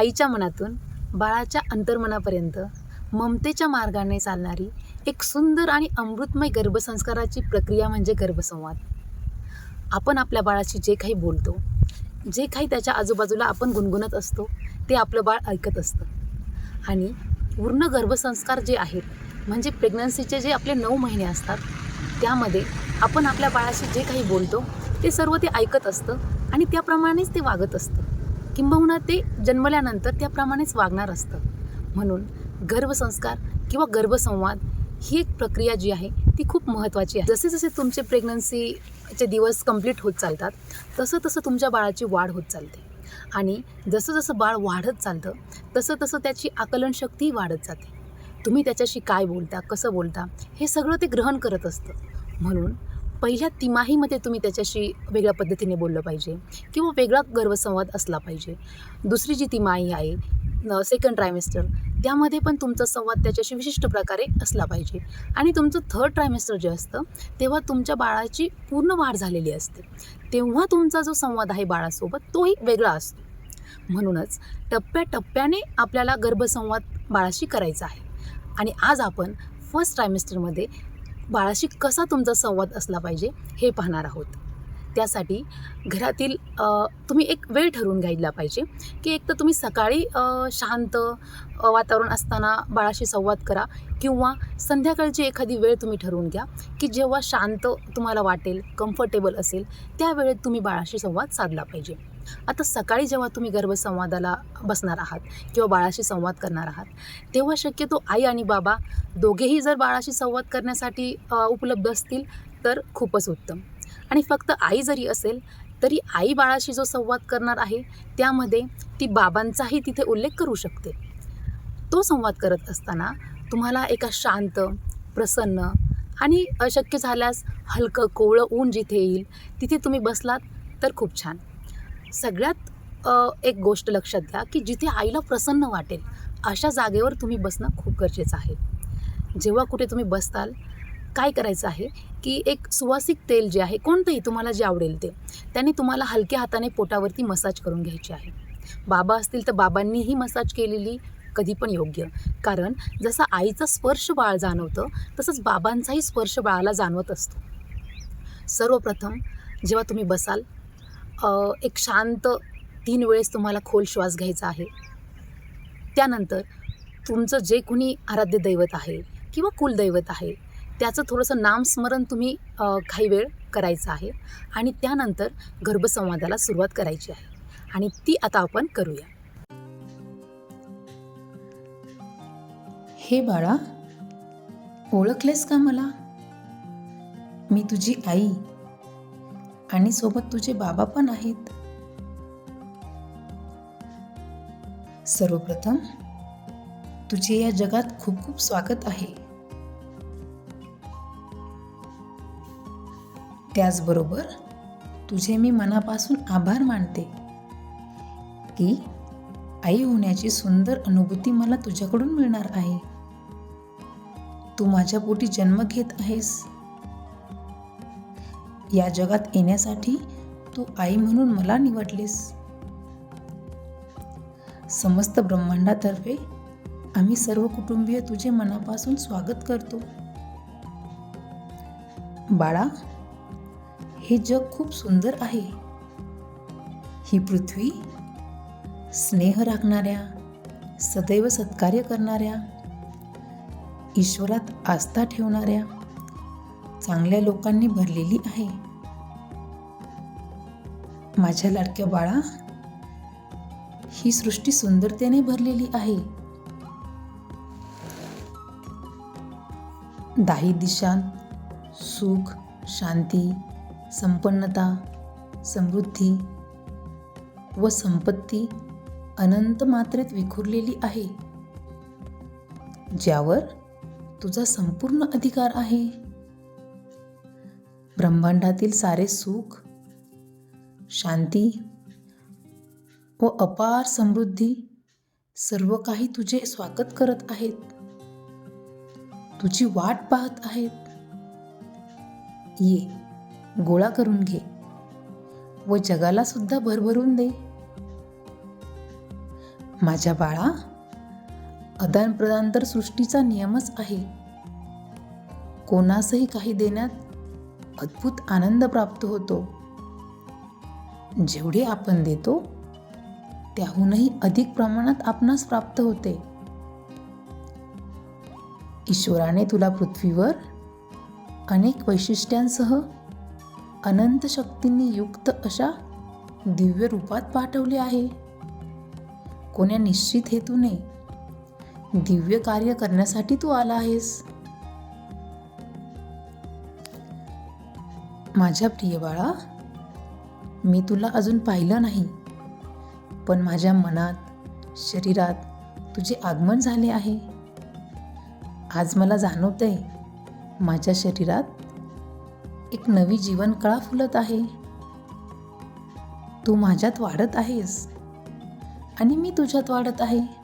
आईच्या मनातून बाळाच्या अंतर्मनापर्यंत ममतेच्या मार्गाने चालणारी एक सुंदर आणि अमृतमय गर्भसंस्काराची प्रक्रिया म्हणजे गर्भसंवाद. आपण आपल्या बाळाशी जे काही बोलतो जे काही त्याच्या आजूबाजूला आपण गुणगुणत असतो ते आपलं बाळ ऐकत असतं. आणि पूर्ण गर्भसंस्कार जे आहेत म्हणजे प्रेग्नन्सीचे जे आपले नऊ महिने असतात त्यामध्ये आपण आपल्या बाळाशी जे काही बोलतो ते सर्व ते ऐकत असतं आणि त्याप्रमाणेच ते वागत असतं. किंबहुना ते जन्मल्यानंतर त्याप्रमाणेच वागणार असतं. म्हणून गर्भसंस्कार किंवा गर्भसंवाद ही एक प्रक्रिया जी आहे ती खूप महत्त्वाची आहे. जसे जसे तुमचे प्रेग्नन्सीचे दिवस कंप्लीट होत चालतात तसं तसं तुमच्या बाळाची वाढ होत चालते. आणि जसं जसं बाळ वाढत चालतं तसं तसं त्याची आकलनशक्तीही वाढत जाते. तुम्ही त्याच्याशी काय बोलता कसं बोलता हे सगळं ते ग्रहण करत असतं. म्हणून पहिल्या तिमाहीमध्ये तुम्ही त्याच्याशी वेगळ्या पद्धतीने बोललं पाहिजे किंवा वेगळा गर्वसंवाद असला पाहिजे. दुसरी जी तिमाही आहे सेकंड ट्रायमेस्टर त्यामध्ये पण तुमचा संवाद त्याच्याशी विशिष्ट प्रकारे असला पाहिजे. आणि तुमचं थर्ड ट्रायमेस्टर जे असतं तेव्हा तुमच्या बाळाची पूर्ण वाढ झालेली असते. तेव्हा तुमचा जो संवाद आहे बाळासोबत तोही वेगळा असतो. म्हणूनच टप्प्याटप्प्याने आपल्याला गर्भसंवाद बाळाशी करायचा आहे. आणि आज आपण फर्स्ट ट्रायमेस्टरमध्ये बाळाशी कसा तुमचा संवाद असला पाहिजे हे पाहणार आहोत. त्यासाठी घरातील तुम्ही एक वेळ ठरवून घ्यायला पाहिजे की एक तर तुम्ही सकाळी शांत वातावरण असताना बाळाशी संवाद करा किंवा संध्याकाळची एखादी वेळ तुम्ही ठरवून घ्या की जेव्हा शांत तुम्हाला वाटेल कम्फर्टेबल असेल त्या वेळेत तुम्ही बाळाशी संवाद साधला पाहिजे. आता सकाळी जेव्हा तुम्ही गर्भसंवादाला बसणार आहात किंवा बाळाशी संवाद करणार आहात तेव्हा शक्यतो आई आणि बाबा दोघेही जर बाळाशी संवाद करण्यासाठी उपलब्ध असतील तर खूपच उत्तम. आणि फक्त आई जरी असेल तरी आई बाळाशी जो संवाद करणार आहे त्यामध्ये ती बाबांचाही तिथे उल्लेख करू शकते. तो संवाद करत असताना तुम्हाला एका शांत प्रसन्न आणि अशक्य झाल्यास हलकं कोवळं ऊन जिथे येईल तिथे तुम्ही बसलात तर खूप छान. सगळ्यात एक गोष्ट लक्षात घ्या की जिथे आईला प्रसन्न वाटेल अशा जागेवर तुम्ही बसणं खूप गरजेचं आहे. जेव्हा कुठे तुम्ही बसताल काय करायचं आहे की एक सुवासिक तेल जे आहे कोणतंही तुम्हाला जे आवडेल ते त्याने तुम्हाला हलक्या हाताने पोटावरती मसाज करून घ्यायची आहे. बाबा असतील तर बाबांनीही मसाज केलेली कधी पण योग्य. कारण जसा आईचा स्पर्श बाळ जाणवतं तसंच बाबांचाही स्पर्श बाळाला जाणवत असतो. सर्वप्रथम जेव्हा तुम्ही बसाल एक शांत तीन वेळेस तुम्हाला खोल श्वास घ्यायचा आहे. त्यानंतर तुमचं जे कुणी आराध्य दैवत आहे किंवा कुलदैवत आहे त्याचं थोडंसं नामस्मरण तुम्ही काही वेळ करायचं आहे आणि त्यानंतर गर्भसंवादाला सुरुवात करायची आहे. आणि ती आता आपण करूया. हे बाळा ओळखलेस का मला? मी तुझी आई आणि सोबत तुझे बाबा पण आहेत. सर्वप्रथम तुझे या जगात खूप खूप स्वागत आहे. त्याचबरोबर तुझे मी मनापासून आभार मानते की आई होण्याची सुंदर अनुभूती मला तुझ्याकडून मिळणार आहे. तू माझ्या पोटी जन्म घेत आहेस. या जगात येण्यासाठी तू आई म्हणून मला निवडलीस. समस्त ब्रह्मांडातर्फे आम्ही सर्व कुटुंबीय तुझे मनापासून स्वागत करतो. बाळा हे जग खूप सुंदर आहे. ही पृथ्वी स्नेह राखणाऱ्या सदैव सत्कार्य करणाऱ्या ईश्वरात आस्था ठेवणाऱ्या चांगल्या लोकांनी भरलेली आहे. माझ्या लाडक्या बाळा ही सृष्टी सुंदरतेने भरलेली आहे. दाही दिशांत सुख शांती संपन्नता समृद्धी व संपत्ती अनंत मात्रेत विखुरलेली आहे ज्यावर तुझा संपूर्ण अधिकार आहे. ब्रह्मांडातील सारे सुख शांती व अपार समृद्धी सर्व काही तुझे स्वागत करत आहेत. तुझी वाट पाहत आहेत. ये. गोळा करून घे व जगाला सुद्धा भरभरून दे. माझ्या बाळा आदानप्रदान तर सृष्टीचा नियमच आहे. कोणासही काही देण्यात अद्भुत आनंद प्राप्त होतो. जेवढे आपण देतो त्याहूनही अधिक प्रमाणात आपणास प्राप्त होते. ईश्वराने तुला पृथ्वीवर अनेक वैशिष्ट्यांसह अनंत शक्तींनी युक्त अशा दिव्य रूपात पाठवले आहे. कोण्या निश्चित हेतूने दिव्य कार्य करण्यासाठी तू आला आहेस? माझ्या प्रिय बाळा मी तुला अजून पाहिलं नाही पण माझ्या मनात शरीरात तुझे आगमन झाले आहे. आज मला जाणवतंय माझ्या शरीरात एक नवी जीवनकळा फुलत आहे. तू माझ्यात वाढत आहेस. आणि मी तुझ्यात वाढत आहे.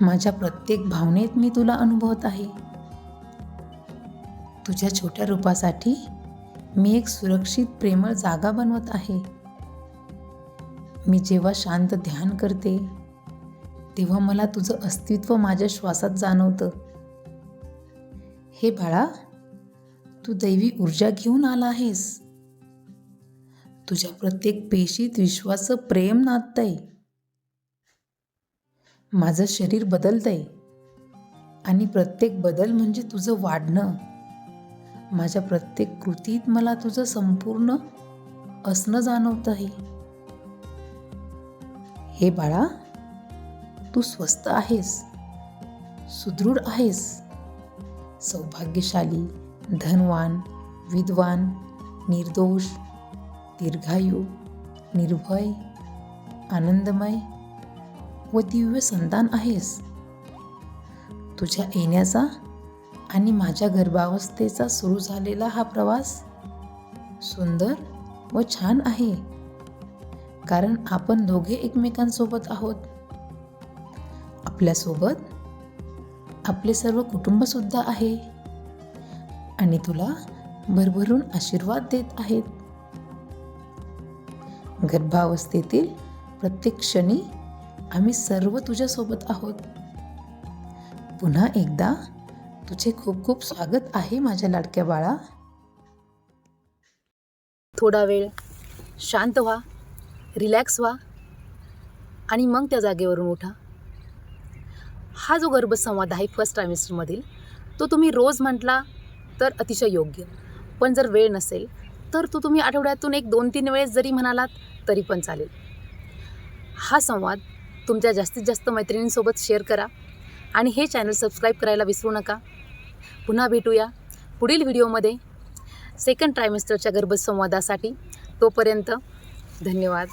माझ्या प्रत्येक भावनेत मी तुला अनुभवत आहे. तुझ्या छोट्या रूपासाठी मी एक सुरक्षित प्रेमळ जागा बनवत आहे. मी जेव्हा शांत ध्यान करते तेव्हा मला तुझं अस्तित्व माझ्या श्वासात जाणवतं. हे बाळा तू दैवी ऊर्जा घेऊन आला आहेस. तुझ्या प्रत्येक पेशीत विश्वाचं प्रेम नाचतंय माझं शरीर बदलतंय. आणि प्रत्येक बदल म्हणजे तुझं वाढणं. माझ्या प्रत्येक कृतीत मला तुझं संपूर्ण असणं जाणवत आहे हे बाळा तू स्वस्त आहेस. सुदृढ आहेस. सौभाग्यशाली धनवान विद्वान निर्दोष दीर्घायू निर्भय आनंदमय व दिव्य संतान आहेस. तुझ्या येण्याचा आणि माझ्या गर्भावस्थेचा सुरू झालेला हा प्रवास सुंदर व छान आहे. कारण आपण दोघे एकमेकांसोबत आहोत. आपल्यासोबत आपले सर्व कुटुंबसुद्धा आहे. आणि तुला भरभरून आशीर्वाद देत आहेत. गर्भावस्थेतील प्रत्येक क्षणी आम्ही सर्व तुझ्यासोबत आहोत. पुन्हा एकदा तुझे खूप खूप स्वागत आहे माझ्या लाडक्या बाळा. थोडा वेळ शांत व्हा रिलॅक्स व्हा आणि मग त्या जागेवरून उठा. हा जो गर्भसंवाद आहे फर्स्ट ट्रायमिस्टरमधील तो तुम्ही रोज म्हटला तर अतिशय योग्य. पण जर वेळ नसेल तर तो तुम्ही आठवड्यातून एक दोन तीन वेळेस जरी म्हणालात तरी पण चालेल. हा संवाद तुमच्या जास्तीत जास्त मैत्रिणींसोबत शेअर करा आणि हे चॅनल सबस्क्राईब करायला विसरू नका. पुन्हा भेटूया पुढील व्हिडिओमध्ये सेकंड ट्रायमिस्टरच्या गर्भसंवादासाठी तोपर्यंत धन्यवाद.